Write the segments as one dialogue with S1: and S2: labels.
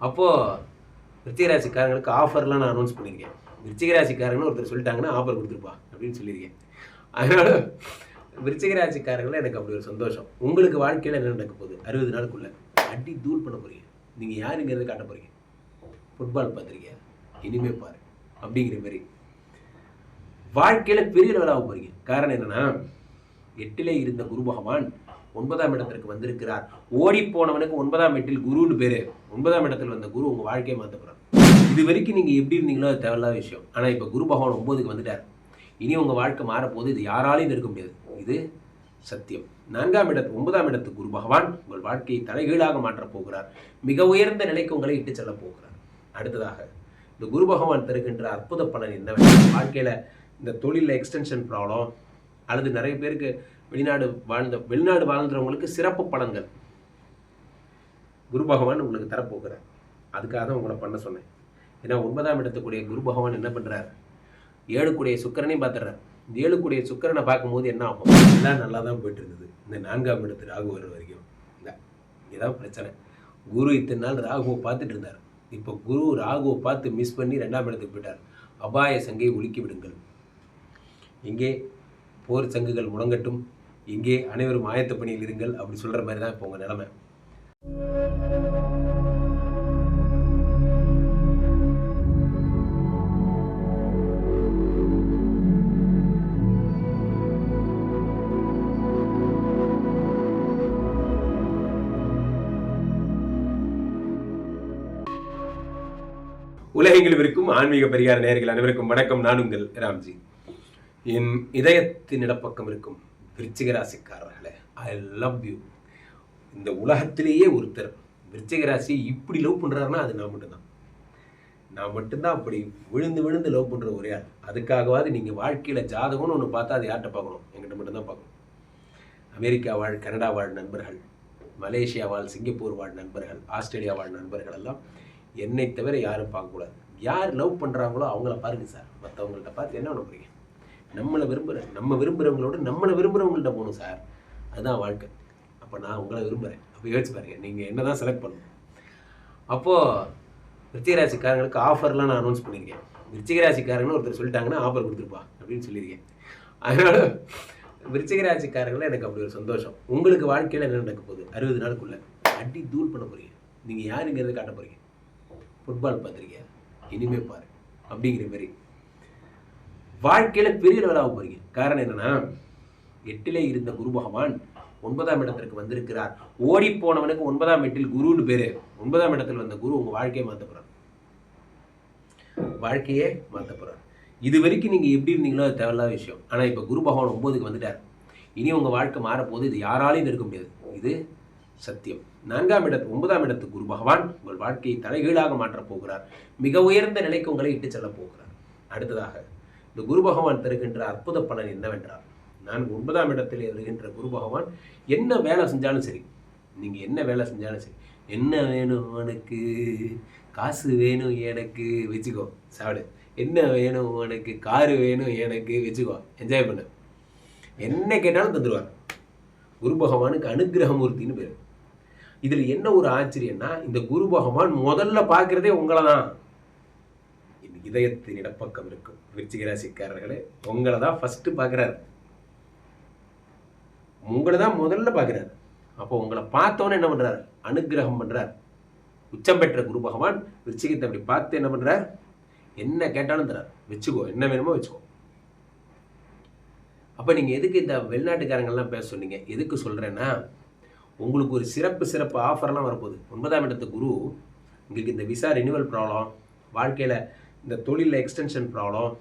S1: அப்போது விருச்சிகராசிக்காரங்களுக்கு ஆஃபர்லாம் நான் அனௌன்ஸ் பண்ணியிருக்கேன். விருச்சிகராசிக்காரங்கன்னு ஒருத்தர் சொல்லிட்டாங்கன்னா ஆஃபர் கொடுத்துருப்பா அப்படின்னு சொல்லியிருக்கேன். அதனால் விருச்சிகராசிக்காரங்கள எனக்கு அப்படி ஒரு சந்தோஷம். உங்களுக்கு வாழ்க்கையில் என்ன நடக்க போகுது? அறுபது நாளுக்குள்ளே அடி தூர் பண்ண போகிறீங்க நீங்கள் யாருங்கிறத காட்ட போகிறீங்க ஃபுட்பால் பார்த்துருக்கீங்க இனிமே பாரு. அப்படிங்கிற மாதிரி. வாழ்க்கையில் பெரிய லெவலாக போகிறீங்க காரணம் என்னன்னா எட்டிலே இருந்த குரு பகவான் ஒன்பதாம் இடத்திற்கு வந்திருக்கிறார். ஓடி போனவனுக்கு ஒன்பதாம் எட்டில் குருன்னு பேரு. ஒன்பதாம் இடத்தில் வந்த குரு உங்க வாழ்க்கையை மாற்ற போறார். இது வரைக்கும் நீங்க எப்படி இருந்தீங்களோ அது தேவையில்லாத விஷயம். ஆனா இப்ப குரு பகவான் ஒன்பதுக்கு வந்துட்டார். இனி உங்க வாழ்க்கை மாறப்போகுது. இது யாராலையும் இருக்க முடியாது. இது சத்தியம். நான்காம் இடத்து ஒன்பதாம் இடத்து குரு பகவான் உங்கள் வாழ்க்கையை தலைகீழாக மாற்றப் போகிறார். மிக உயர்ந்த நிலைக்கு உங்களை இட்டு செல்ல போகிறார். அடுத்ததாக இந்த குரு பகவான் தருகின்ற அற்புத பலன் என்னவென்றால் வாழ்க்கையில இந்த தொழிலில் எக்ஸ்டென்ஷன் ப்ராப்ளம் அல்லது நிறைய பேருக்கு வெளிநாடு வாழ்ந்த வெளிநாடு வாழ்ந்தவங்களுக்கு சிறப்பு பலன்கள். குரு பகவான் உங்களுக்கு தரப்போகிறார். அதுக்காக தான் உங்களை பண்ண சொன்னேன். ஏன்னா ஒன்பதாம் இடத்துக்குடைய குரு பகவான் என்ன பண்ணுறார் ஏழுக்குடைய சுக்கரனையும் பார்த்துறார் இந்த ஏழுக்குடைய சுக்கரனை பார்க்கும்போது என்ன ஆகும்? எல்லாம் நல்லா தான் போயிட்டு இருந்தது இந்த நான்காம் இடத்து ராகு வர வரைக்கும். இந்த இதுதான் பிரச்சனை. குரு இத்தனை நாள் ராகுவை பார்த்துட்டு இருந்தார். இப்போ குரு ராகுவை பார்த்து மிஸ் பண்ணி ரெண்டாம் இடத்துக்கு போயிட்டார். அபாய சங்கையை ஒழுக்கி விடுங்கள் இங்கே போர் சங்குகள் முழங்கட்டும் இங்கே அனைவரும் ஆயத்த பணியில் இருங்கள். அப்படி சொல்கிற மாதிரி தான் இப்போ உங்கள் நிலமை. உலகெங்கிலும் இருக்கும் ஆன்மீக பரிகார நேர்கள் அனைவருக்கும் வணக்கம். நான் உங்கள் ராம்ஜி. என் இதயத்தின் இடப்பக்கம் இருக்கும் விருச்சிகராசிக்காரர்களே ஐ லவ் யூ இந்த உலகத்திலேயே ஒருத்தர் விருச்சிக ராசியை இப்படி லவ் பண்ணுறாருன்னா அது நான் மட்டும்தான். நான் மட்டும்தான் அப்படி விழுந்து விழுந்து லவ் பண்ணுற ஒரே ஆள். அதுக்காகவாது நீங்கள் வாழ்க்கையில் ஜாதகம்னு ஒன்று பார்த்தா அது யார்கிட்ட பார்க்கணும்? என்கிட்ட மட்டும்தான் பார்க்கணும். அமெரிக்கா வாழ் கனடா வாழ் நண்பர்கள் மலேசியா வாழ் சிங்கப்பூர் வாழ் நண்பர்கள் ஆஸ்திரேலியா வாழ் நண்பர்கள் எல்லாம் என்னை தவிர யாரும் பார்க்கக்கூடாது. யார் லவ் பண்ணுறாங்களோ அவங்கள பாருங்கள் சார். மற்றவங்கள்ட்ட பார்த்து என்ன பண்ண போகிறீங்க நம்மளை விரும்புகிற நம்ம விரும்புகிறவங்களோட நம்மளை விரும்புகிறவங்கள்ட்ட போகணும் சார். அதுதான் வாழ்க்கை. அப்போ நான் உங்களை விரும்புகிறேன் அப்போ யோசிச்சு பாருங்க நீங்கள் என்ன தான் செலக்ட் பண்ணணும். அப்போது விருச்சிகராசிக்காரங்களுக்கு ஆஃபர்லாம் நான் அனௌன்ஸ் பண்ணியிருக்கேன் விருச்சிகராசிக்காரங்கன்னு ஒருத்தர் சொல்லிட்டாங்கன்னா ஆஃபர் கொடுத்துருப்பா அப்படின்னு சொல்லியிருக்கேன் அதனால் விருச்சிகராசிக்காரங்கள எனக்கு அப்படி ஒரு சந்தோஷம். உங்களுக்கு வாழ்க்கையில் என்ன நடக்க போகுது? அறுபது நாளுக்குள்ளே அடி தூள் பண்ண போகிறீங்க நீங்கள் யாருங்கிறத காட்ட போகிறீங்க ஃபுட்பால் பார்த்துருக்கீங்க இனிமே பாரு. அப்படிங்கிற மாதிரி. வாழ்க்கையில் பெரிய லெவலாக போறீங்க. காரணம் என்னன்னா எட்டிலே இருந்த குரு பகவான் ஒன்பதாம் இடத்திற்கு வந்திருக்கிறார். ஓடி போனவனுக்கு ஒன்பதாம் எட்டில் குருன்னு பேரு. ஒன்பதாம் இடத்தில் வந்த குரு உங்க வாழ்க்கையை மாற்ற போறார். வாழ்க்கையே மாற்ற போறார். இது வரைக்கும் நீங்க எப்படி இருந்தீங்களோ அது தேவையில்லாத விஷயம். ஆனா இப்ப குரு பகவான் ஒன்பதுக்கு வந்துட்டார். இனி உங்க வாழ்க்கை மாறப்போது இது யாராலையும் இருக்க முடியாது. இது சத்தியம். நான்காம் இடத்து ஒன்பதாம் இடத்து குரு பகவான் உங்கள் வாழ்க்கையை தலைகீழாக மாற்றப் போகிறார். மிக உயர்ந்த நிலைக்கு உங்களை இட்டு செல்ல போகிறார். அடுத்ததாக இந்த குரு பகவான் தருகின்ற அற்புத பலன் என்னவென்றால் நான் ஒன்பதாம் இடத்தில் வருகின்ற குரு பகவான் என்ன வேலை செஞ்சாலும் சரி நீங்கள் என்ன வேலை செஞ்சாலும் சரி என்ன வேணும் உனக்கு? காசு வேணும் எனக்கு வச்சுக்கோ சாப்பிடு. என்ன வேணும் உனக்கு? காரு வேணும் எனக்கு வச்சுக்கோ என்ஜாய் பண்ணு. என்ன கேட்டாலும் தந்துடுவார் குரு பகவானுக்கு அனுகிரகமூர்த்தின்னு பேர். இதில் என்ன ஒரு ஆச்சரியன்னா இந்த குரு பகவான் முதல்ல பார்க்குறதே உங்களை தான் இதயத்தின் இடப்பக்கம் இருக்கும். விருச்சிக ராசிக்காரர்களே உங்களை தான் ஃபஸ்ட்டு பார்க்குறாரு. உங்களை தான் முதல்ல பார்க்குறாரு. அப்போ உங்களை பார்த்தோன்னே என்ன பண்றாரு? அனுகிரகம் பண்ணுறார் உச்சம் பெற்ற குரு பகவான் விருச்சிகத்தை அப்படி பார்த்து என்ன பண்ணுறார் என்ன கேட்டாலும் தரார். வச்சுக்கோ என்ன வேணுமோ வச்சுக்கோ. அப்போ நீங்கள் எதுக்கு இந்த வெளிநாட்டுக்காரங்கள்லாம் பேச சொன்னீங்க? எதுக்கு சொல்கிறேன்னா உங்களுக்கு ஒரு சிறப்பு சிறப்பு ஆஃபர்லாம் வரப்போகுது. ஒன்பதாம் இடத்து குரு உங்களுக்கு இந்த விசா ரினிவல் ப்ராப்ளம் வாழ்க்கையில் இந்த தொழிலில் எக்ஸ்டென்ஷன் ப்ராப்ளம்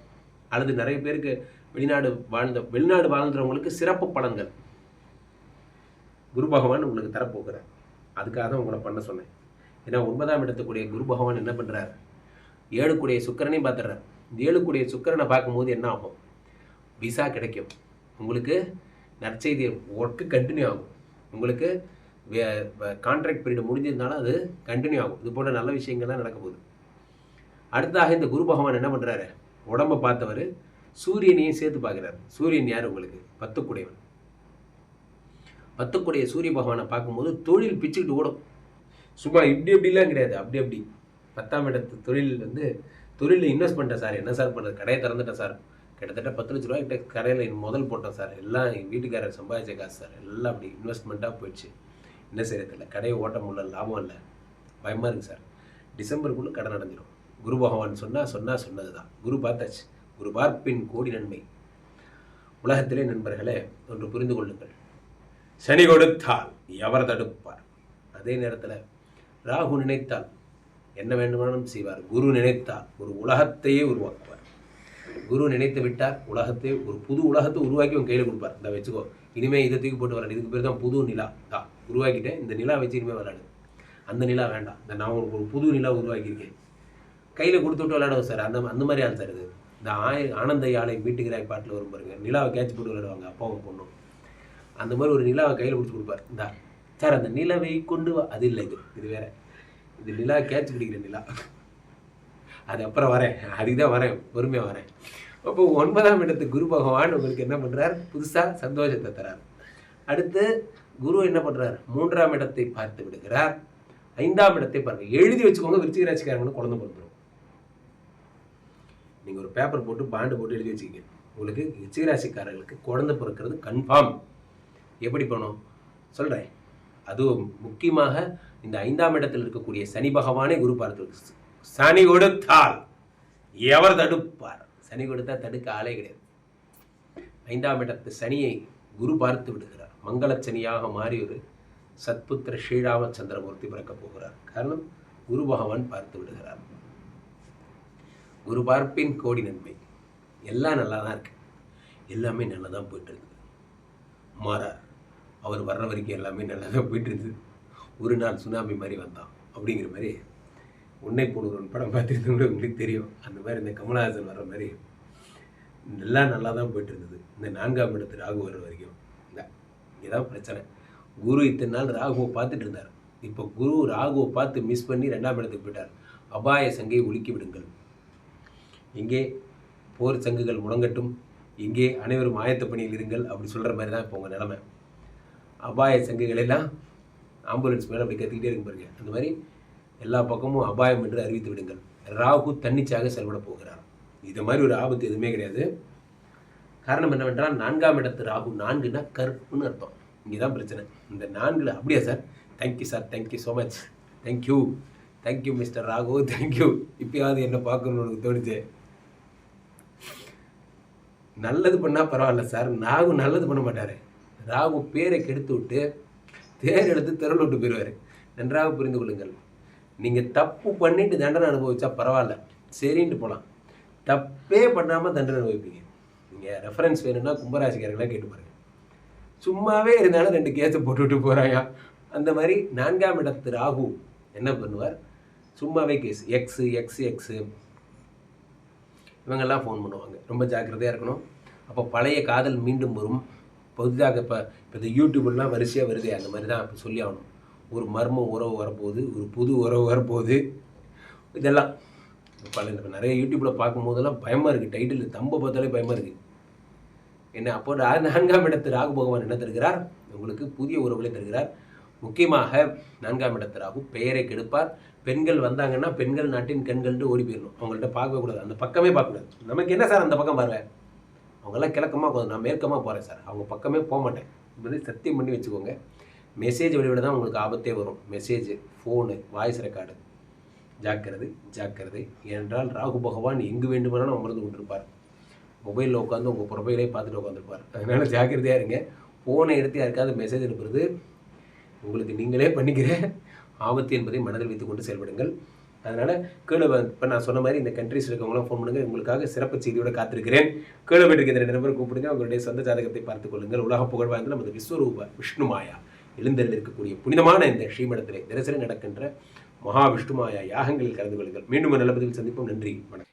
S1: அல்லது நிறைய பேருக்கு வெளிநாடு வாழ்ந்த வெளிநாடு வாழ்ந்தவங்களுக்கு சிறப்பு பலன்கள். குரு பகவான் உங்களுக்கு தரப்போகிறார். அதுக்காக தான் உங்களை பண்ண சொன்னேன். ஏன்னா ஒன்பதாம் இடத்துக்குடைய குரு பகவான் என்ன பண்ணுறார் ஏழுக்குடைய சுக்கரனையும் பார்த்துறார் இந்த ஏழுக்குடைய சுக்கரனை பார்க்கும்போது என்ன ஆகும்? விசா கிடைக்கும். உங்களுக்கு நற்செய்தி ஒர்க்கு கண்டினியூ ஆகும். உங்களுக்கு கான்ட்ராக்ட் பீரியட் முடிஞ்சிருந்தாலும் அது கண்டினியூ ஆகும். இது போன்ற நல்ல விஷயங்கள்லாம் நடக்க போகுது. அடுத்ததாக இந்த குரு பகவான் என்ன பண்ணுறாரு உடம்பை பார்த்தவர் சூரியனையும் சேர்த்து பார்க்குறாரு. சூரியன் யார் உங்களுக்கு? பத்துக்குடையவன். பத்துக்குடைய சூரிய பகவானை பார்க்கும்போது தொழில் பிச்சுக்கிட்டு ஓடும். சும்மா இப்படி இப்படிலாம் கிடையாது. அப்படி அப்படி. பத்தாம் இடத்து தொழில் வந்து தொழிலில் இன்வெஸ்ட் பண்ணிட்டேன் சார். என்ன சார் பண்ணுறது கடையை திறந்துட்டேன் சார். கிட்டத்தட்ட பத்து லட்ச ரூபாய்கிட்ட கடையில் முதல் போட்டேன் சார். எல்லாம் எங்கள் வீட்டுக்காரர் சம்பாதிச்ச காசு சார். எல்லாம் அப்படி இன்வெஸ்ட்மெண்ட்டாக போயிடுச்சு. என்ன செய்யறதில்ல கடையை ஓட்ட முடியல. லாபம் இல்லை. பயமாக இருக்குது சார். டிசம்பருக்குள்ளே கடை நடந்துடும் குரு பகவான் சொன்னால் சொன்னால் சொன்னது தான் குரு பார்த்தாச்சு. குரு பார்ப்பின் கோடி நன்மை. உலகத்திலே நண்பர்களே ஒன்று புரிந்து கொள்ளுங்கள். சனி கொடுத்தால் எவர் தடுப்பார்? அதே நேரத்தில் ராகு நினைத்தால் என்ன வேண்டுமானாலும் செய்வார். குரு நினைத்தால் ஒரு உலகத்தையே உருவாக்குவார். குரு நினைத்து விட்டார் உலகத்தை ஒரு புது உலகத்தை உருவாக்கி உன் கையில் கொடுப்பார். இந்த வச்சுக்கோ இனிமேல் இதை தூக்கி போட்டு விளாடு இதுக்கு பேர் தான் புது நிலா. தான் உருவாக்கிட்டேன். இந்த நிலா வச்சு இனிமேல் விளாடு அந்த நிலா வேண்டாம். இந்த நான் ஒரு புது நிலா உருவாக்கியிருக்கேன். கையில் கொடுத்து விட்டு விளையாடுவோம் சார். அந்த அந்த மாதிரி ஆள் சார் இது. இந்த ஆய ஆனந்த யாழை வீட்டுக்கிறாய் பாட்டில் வரும் பாருங்க. நிலாவை கேட்ச் போட்டு விளையாடுவாங்க அப்பாவும் பொண்ணும் அந்த மாதிரி ஒரு நிலாவை கையில் கொடுத்து கொடுப்பார். இந்தா சார் அந்த நிலவை கொண்டு வா. அது இல்லை இது. இது வேற. இது நிலா கேட்ச் பிடிக்கிற நிலா. அது அப்புறம் வரேன். அதுக்கு தான் வரேன். பொறுமையாக வரேன். அப்போ ஒன்பதாம் இடத்து குரு பகவான் உங்களுக்கு என்ன பண்ணுறார் புதுசாக சந்தோஷத்தை தரார். அடுத்து குரு என்ன பண்ணுறார் மூன்றாம் இடத்தை பார்த்து விடுகிறார். ஐந்தாம் இடத்தை பாருங்கள் எழுதி வச்சுக்கோங்க. விருச்சிக ராசிக்காரங்களுக்கு குழந்தை பிறந்துடும் நீங்கள் ஒரு பேப்பர் போட்டு பாண்டு போட்டு எழுதி வச்சுக்கிங்க. உங்களுக்கு ரிச்சிகராசிக்காரர்களுக்கு குழந்தை பிறக்கிறது கன்ஃபார்ம் எப்படி பண்ணும் சொல்கிறேன் அதுவும் முக்கியமாக இந்த ஐந்தாம் இடத்தில் இருக்கக்கூடிய சனி பகவானே குரு பார்த்து சனி கொடுத்தால் எவர் தடுப்பார்? சனி கொடுத்தா தடுக்க ஆளே கிடையாது. ஐந்தாம் இடத்து சனியை குரு பார்த்து விடுகிறார். மங்களச்சனியாக மாறி ஒரு சத்புத்திர ஸ்ரீராமச்சந்திரமூர்த்தி பிறக்கப் போகிறார். காரணம் குரு பகவான் பார்த்து விடுகிறார். குரு பார்ப்பின் கோடி நன்மை. எல்லாம் நல்லா தான் இருக்கு. எல்லாமே நல்லா தான் போயிட்டுருக்குது மாறார் அவர் வர்ற வரைக்கும் எல்லாமே நல்லா தான் போயிட்டுருக்குது ஒரு நாள் சுனாமி மாதிரி வந்தான். அப்படிங்கிற மாதிரி உன்னை போடுறவன் படம் பார்த்துருந்தவங்க உங்களுக்கு தெரியும். அந்த மாதிரி இந்த கமலஹாசன் வர்ற மாதிரி எல்லாம் நல்லா தான் போயிட்டு இருந்தது இந்த நான்காம் இடத்து ராகு வர்ற வரைக்கும். இந்த இதுதான் பிரச்சனை. குரு இத்தனை நாள் ராகுவை பார்த்துட்டு இருந்தார். இப்போ குரு ராகுவை பார்த்து மிஸ் பண்ணி ரெண்டாம் இடத்துக்கு போயிட்டார். அபாய சங்கையை ஒழுக்கி விடுங்கள். இங்கே போர் சங்குகள் முடங்கட்டும் இங்கே அனைவரும் ஆயத்த பணியில் இருங்கள் அப்படி சொல்கிற மாதிரி தான் இப்போ உங்கள் நிலமை. அபாய சங்குகளெல்லாம் ஆம்புலன்ஸ் மேலே அப்படி கற்றுக்கிட்டே இருக்கு பாருங்க. அந்த மாதிரி எல்லா பக்கமும் அபாயம் என்று அறிவித்து விடுங்கள். ராகு தன்னிச்சாக செயல்பட போகிறார். இது மாதிரி ஒரு ஆபத்து எதுவுமே கிடையாது. காரணம் என்னவென்றால் நான்காம் இடத்து ராகு நான்குனா கருப்புன்னு அர்த்தம். இங்கே தான் பிரச்சனை. இந்த நான்கில் அப்படியா sir? Thank you sir thank you so much thank you thank you mister Raghu. Thank you இப்போயாவது என்ன பார்க்கணும்னு உனக்கு தோணுச்சு? நல்லது பண்ணால் பரவாயில்ல சார். ராகு நல்லது பண்ண மாட்டார். ராகு பேரை கெடுத்து விட்டு தேர் எடுத்து திரள் விட்டு போயிடுவார் நன்றாக புரிந்து கொள்ளுங்கள். நீங்கள் தப்பு பண்ணிட்டு தண்டனை அனுபவிச்சா பரவாயில்ல. சரின்ட்டு போகலாம் தப்பே பண்ணாமல் தண்டனை அனுபவிப்பீங்க. நீங்கள் ரெஃபரன்ஸ் வேணும்னா கும்பராசிக்காரங்களாம் கேட்டு பாருங்கள் சும்மாவே இருந்தாலும் ரெண்டு கேஸை போட்டுவிட்டு போகிறாயா அந்த மாதிரி நான்காம் இடத்து ராகு என்ன பண்ணுவார்? சும்மாவே கேஸ் எக்ஸு எக்ஸ் எக்ஸு இவங்கெல்லாம் ஃபோன் பண்ணுவாங்க. ரொம்ப ஜாக்கிரதையாக இருக்கணும். அப்போ பழைய காதல் மீண்டும் வரும். புதிதாக இப்போ இப்போ இந்த யூடியூப்லாம் வரிசையாக வருதே அந்த மாதிரி தான் இப்போ சொல்லி ஆகணும். ஒரு மர்ம உறவு வரப்போகுது ஒரு புது உறவு வரப்போகுது. இதெல்லாம். பல இப்போ நிறைய யூடியூப்பில் பார்க்கும்போதெல்லாம் பயமாக இருக்குது டைட்டில் தம்பை பார்த்தாலே பயமாக இருக்குது என்ன அப்போ நான்காம் இடத்து ராகு பகவான் என்ன தருகிறார்? உங்களுக்கு புதிய உறவுகளை தருகிறார். முக்கியமாக நான்காம் இடத்து ராகு பெயரை கெடுப்பார். பெண்கள் வந்தாங்கன்னா பெண்கள் நாட்டின் கண்கள்ட்டு ஓடி போயிடணும். அவங்கள்ட்ட பார்க்கக்கூடாது. அந்த பக்கமே பார்க்கக்கூடாது. நமக்கு என்ன சார் அந்த பக்கம் பாருவேன் அவங்கெல்லாம் கிழக்கமாக போதும் நான் மேற்கமாக போகிறேன் சார். அவங்க பக்கமே போக மாட்டேன். இப்படி சத்தியம் பண்ணி வச்சுக்கோங்க. மெசேஜ் வெளிவிட தான் உங்களுக்கு ஆபத்தே வரும். Message phone voice record. ஜாக்கிரதை ஜாக்கிரதை. ஏனென்றால் ராகு பகவான் எங்கு வேண்டுமானாலும் அமர்ந்து கொண்டிருப்பார். மொபைலில் உட்காந்து உங்கள் ப்ரொஃபைலே பார்த்துட்டு உட்காந்துருப்பார் அதனால் ஜாக்கிரதையாக இருங்க. ஃபோனை எடுத்து யாருக்காவது மெசேஜ் அனுப்புறது உங்களுக்கு நீங்களே பண்ணிக்கிற ஆபத்து என்பதை மனதில் வைத்துக்கொண்டு செயல்படுங்கள். அதனால் கீழே இப்போ நான் சொன்ன மாதிரி இந்த கண்ட்ரிஸ் இருக்கவங்களாம் ஃபோன் பண்ணுங்கள் உங்களுக்காக சிறப்பு செய்தியோட காத்திருக்கிறேன். கீழே போயிட்டு ரெண்டு நம்பர் கூப்பிடுங்க. உங்களுடைய சொந்த ஜாதகத்தை பார்த்துக் கொள்ளுங்கள். உலக புகழ் வாய்ந்த நமது விஸ்வரூப விஷ்ணு மாயா எழுந்தரில் இருக்கக்கூடிய புனிதமான இந்த ஸ்ரீமடத்திலே தினசரி நடக்கின்ற மகா விஷ்ணுமாயா யாகங்களில் கலந்து கொள்ளுங்கள். மீண்டும் ஒரு நல்ல பதிவில் சந்திப்போம். நன்றி. வணக்கம்.